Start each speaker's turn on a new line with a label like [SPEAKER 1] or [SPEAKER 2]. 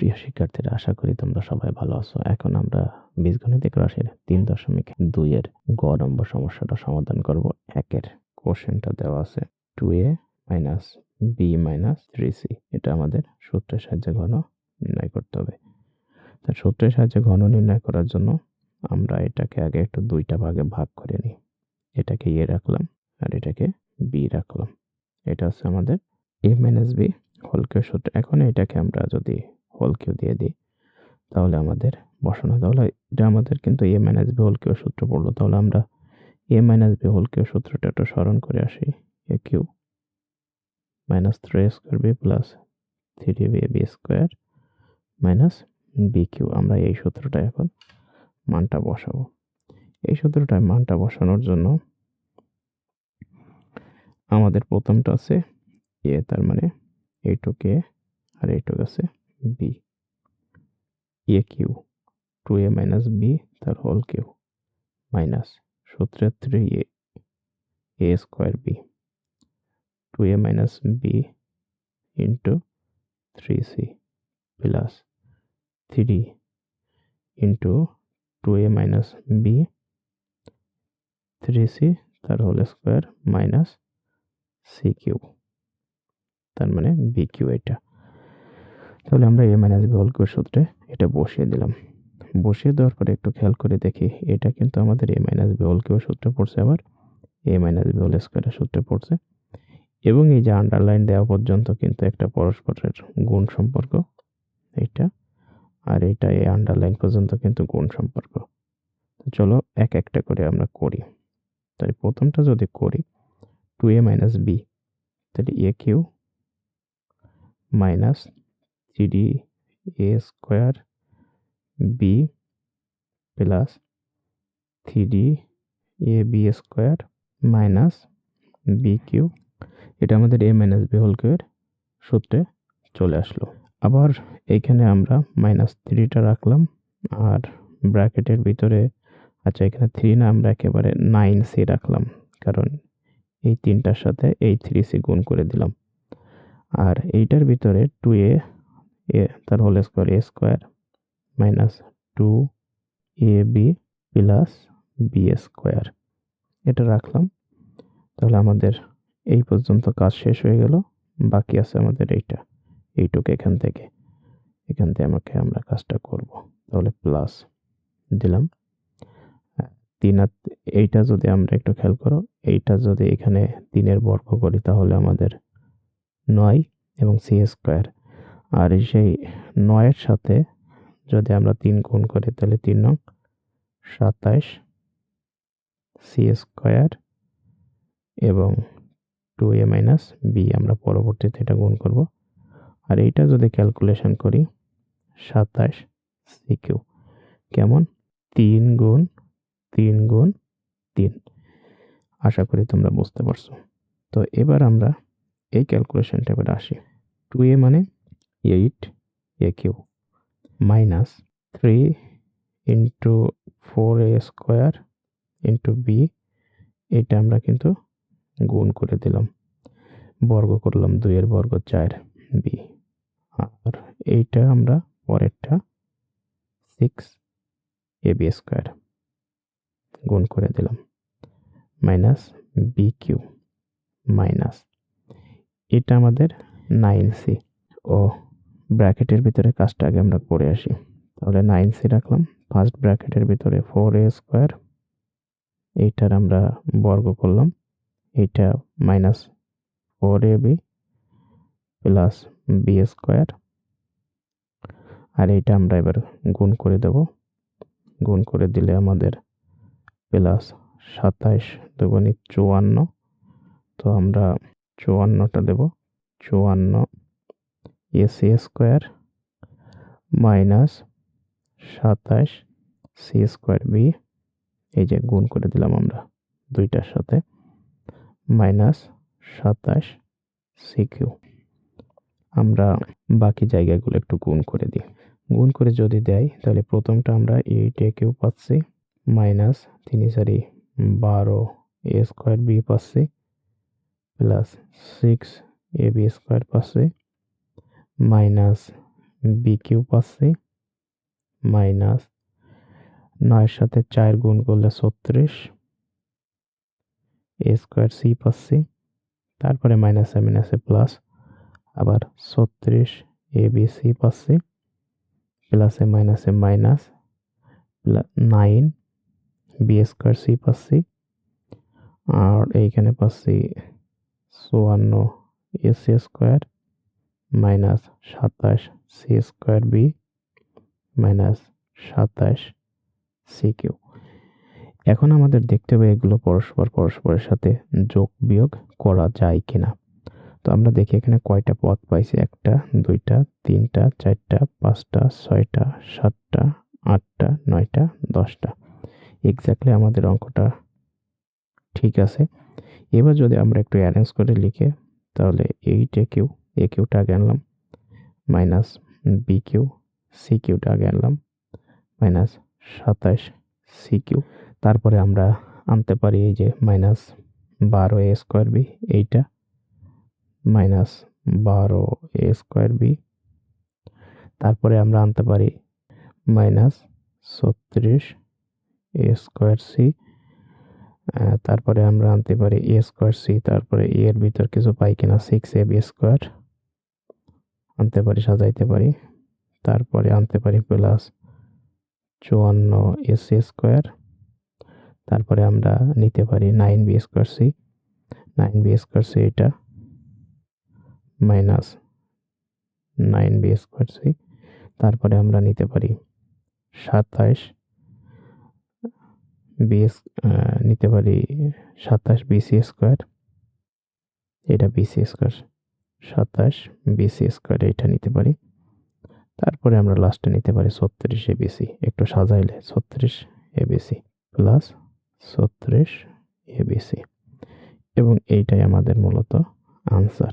[SPEAKER 1] প্রিয় শিক্ষার্থীরা, আশা করি তোমরা সবাই ভালো আছো। এখন আমরা বীজগণিতিক রাশির তিন দশমিক দুইয়ের গ নম্বর সমস্যাটা সমাধান করব। একের কোশ্চেনটা দেওয়া আছে two a minus b minus three c. এটা আমাদের সূত্রের সাহায্যে ঘন নির্ণয় করতে হবে। তার সূত্রের সাহায্যে ঘন নির্ণয় করার জন্য আমরা এটাকে আগে একটু দুইটা ভাগে ভাগ করে নিই। এটাকে এ রাখলাম আর এটাকে বি রাখলাম। এটা হচ্ছে আমাদের a minus b whole cube সূত্র। এখন এটাকে আমরা যদি হোল কিউ দিয়ে দিই। তাহলে আমাদের বসানো, তাহলে এটা আমাদের কিন্তু a minus b whole cube সূত্র পড়ল। তাহলে আমরা a minus b whole cube সূত্রটা একটু স্মরণ করে আসি। A cube minus three square b plus three b b square minus b cube আমরা এই সূত্রটা এখন মানটা বসাবো। এই সূত্রটায় মানটা বসানোর জন্য আমাদের প্রথমটা আছে এ তার মানে এইটুক আর এইটুক আছে। B a cube two a minus b তার হোল কিউ মাইনাস সূত্রে three a a square b two a minus b into three c plus three into two a minus b three c তার whole square minus c cube তার মানে B Q এটা। তাহলে আমরা a minus B whole সূত্রে এটা বসিয়ে দিলাম। বসিয়ে দেওয়ার পরে একটু খেয়াল করে দেখি, এটা কিন্তু আমাদের এ মাইনাস বি হোল সূত্রে পড়ছে আবার এ মাইনাস বি হোল স্কোয়ারের সূত্রে পড়ছে। এবং এই যে আন্ডারলাইন দেওয়া পর্যন্ত কিন্তু একটা পরস্পরের গুণ সম্পর্ক, এটা আর এটা এই আন্ডারলাইন পর্যন্ত কিন্তু গুণ সম্পর্ক। তো চলো এক একটা করে আমরা করি। তাই প্রথমটা যদি করি টু এ মাইনাস বি তাহলে a cube minus three a square b plus three a b square minus b cube এটা আমাদের এ মাইনাস বি হোল কিউয়ের সূত্রে চলে আসলো। আবার এইখানে আমরা মাইনাস থ্রিটা রাখলাম আর ব্র্যাকেটের ভিতরে আচ্ছা এখানে থ্রি না আমরা একেবারে নাইন সি রাখলাম কারণ এই তিনটার সাথে এই থ্রি সি গুণ করে দিলাম। আর এইটার ভিতরে টু এ এ তার whole square a square minus two a b plus b square এটা রাখলাম। তাহলে আমাদের এই পর্যন্ত কাজ শেষ হয়ে গেল। বাকি আছে আমাদের এইটা। এইটুকু এখান থেকে। এখান থেকে আমাকে আমরা কাজটা করব। তাহলে প্লাস দিলাম। তিন আর এইটা যদি আমরা একটু খেয়াল করো, এইটা যদি এখানে তিনের বর্গ করি, তাহলে আমাদের নয় এবং সি স্কোয়ার আর সেই নয়ের সাথে যদি আমরা তিন গুণ করি, তাহলে তিন নং সাতাইশ সি স্কোয়ার এবং টু এ মাইনাস বি আমরা পরবর্তীতে এটা গুণ করব। আর এইটা যদি ক্যালকুলেশন করি সাতাশ সি কিউ কেমন? তিন গুণ তিন গুণ তিন। আশা করি তোমরা বুঝতে পারছ। তো এবার আমরা এই ক্যালকুলেশনটা এবার আসি। টু এ মানে eight a cube minus three into four a square into b এটা আমরা কিন্তু গুণ করে দিলাম। বর্গ করলাম দুইয়ের বর্গ চার বি আর এইটা আমরা পরেরটা সিক্স এ বি স্কোয়ার গুণ করে দিলাম। মাইনাস বি কিউ মাইনাস এটা আমাদের নাইন সি ও ব্র্যাকেটের ভিতরে কাজটা আগে আমরা করে আসি। তাহলে নাইন সি রাখলাম ফার্স্ট ব্র্যাকেটের ভিতরে ফোর এ স্কোয়ার এইটার আমরা বর্গ করলাম, এইটা minus four a b plus b square আর এইটা আমরা এবার গুণ করে দেব। গুণ করে দিলে আমাদের প্লাস সাতাইশ দুগুণি চুয়ান্ন, তো আমরা চুয়ান্নটা দেব, চুয়ান্ন এসি স্কোয়ার মাইনাস সাতাইশ সি স্কোয়ার বি এই যে গুণ করে দিলাম আমরা দুইটার সাথে মাইনাস সাতাশ সি কিউ আমরা বাকি জায়গাগুলো একটু গুণ করে দিই। গুণ করে যদি দেয়, তাহলে প্রথমটা আমরা এইট এ কিউ পাচ্ছি মাইনাস তিন, চারি, বারো এ স্কোয়ার বি পাচ্ছি plus six a b square পাচ্ছি মাইনাস বি কিউ পাচ্ছি মাইনাস নয়ের সাথে চার গুণ করলে ছত্রিশ এ স্কোয়ার সি পাচ্ছি, তারপরে মাইনাসে মাইনাসে প্লাস আবার ছত্রিশ এ বি সি পাচ্ছি প্লাসে মাইনাসে minus nine b square c পাচ্ছি, আর এইখানে পাচ্ছি চুয়ান্ন এ সি স্কোয়ার মাইনাস সাতাশ সি স্কোয়ার বি মাইনাস সাতাশ সি কিউ এখন আমাদের দেখতে হবে এগুলো পরস্পর পরস্পরের সাথে যোগ বিয়োগ করা যায় কিনা। তো আমরা দেখি এখানে কয়টা পদ পাইছি? একটা, দুইটা, তিনটা, চারটা, পাঁচটা, ছয়টা, সাতটা, আটটা, নয়টা, দশটা। এক্স্যাক্টলি আমাদের অঙ্কটা ঠিক আছে। এবার যদি আমরা একটু অ্যারেঞ্জ করে লিখে, তাহলে এইট কিউ এ কিউটা আগে আনলাম মাইনাস বি কিউ সি কিউটা আগে আনলাম মাইনাস সাতাশ সি কিউ তারপরে আমরা আনতে পারি এই যে মাইনাস বারো এ স্কোয়ার বি এইটা। মাইনাস বারো এ স্কোয়ার বি তারপরে আমরা আনতে পারি মাইনাস ছত্রিশ এ স্কোয়ার সি তারপরে আমরা আনতে পারি এ স্কোয়ার সি তারপরে এ এর ভিতর কিছু পাই কিনা সিক্স এ বি স্কোয়ার আনতে পারি, সাজাইতে পারি। তারপরে আনতে পারি প্লাস চুয়ান্ন এস স্কোয়ার। তারপরে আমরা নিতে পারি nine b square c. Nine b square c এটা minus nine b square c. তারপরে আমরা নিতে পারি সাতাইশ বিএস নিতে পারি সাতাশ বিসি স্কোয়ার। এটা বিসি স্কোয়ার। সাতাশ বিসি স্কোয়ার এটা নিতে পারি। তারপরে আমরা লাস্টে নিতে পারি ছত্রিশ এ এবিসি একটু সাজাইলে ছত্রিশ a a b c plus ছত্রিশ এবিসি এবং এইটাই আমাদের মূলত আনসার